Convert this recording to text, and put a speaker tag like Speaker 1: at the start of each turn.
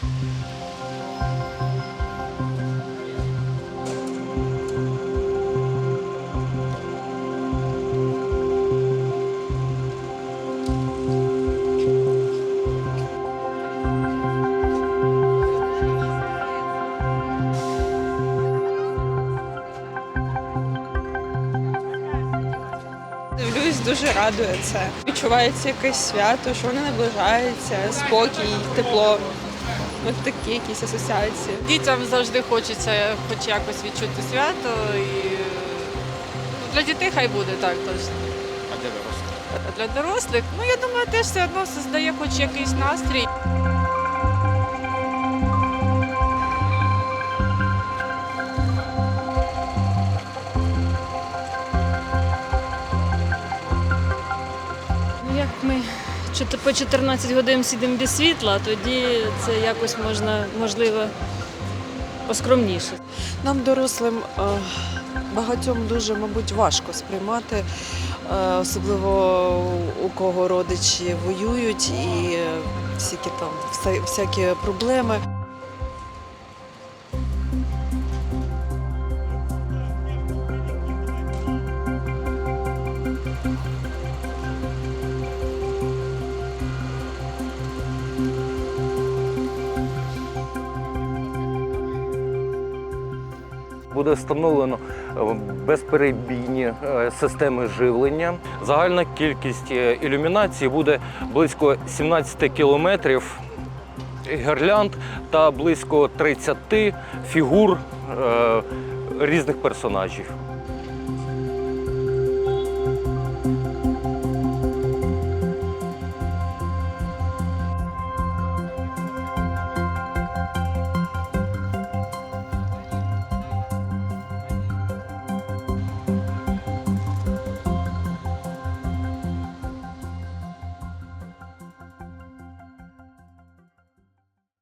Speaker 1: Дивлюсь, дуже радує це. Відчувається якесь свято, що воно наближається, спокій, тепло. Ось такі якісь асоціації.
Speaker 2: Дітям завжди хочеться хоч якось відчути свято. І... ну, Для дітей хай буде так точно.
Speaker 3: А для дорослих?
Speaker 2: А для дорослих, ну я думаю, теж все одно создає хоч якийсь настрій.
Speaker 4: Ну, Як ми по 14 годин сидимо без світла, тоді це якось можна, можливо, поскромніше.
Speaker 5: Нам, дорослим, е, багатьом дуже, мабуть, важко сприймати, е, особливо у кого родичі воюють і всякі там всякі проблеми.
Speaker 6: Буде встановлено е, безперебійні е, системи живлення. Загальна кількість е, ілюмінації буде близько 17 кілометрів гірлянд та близько 30 фігур різних персонажів.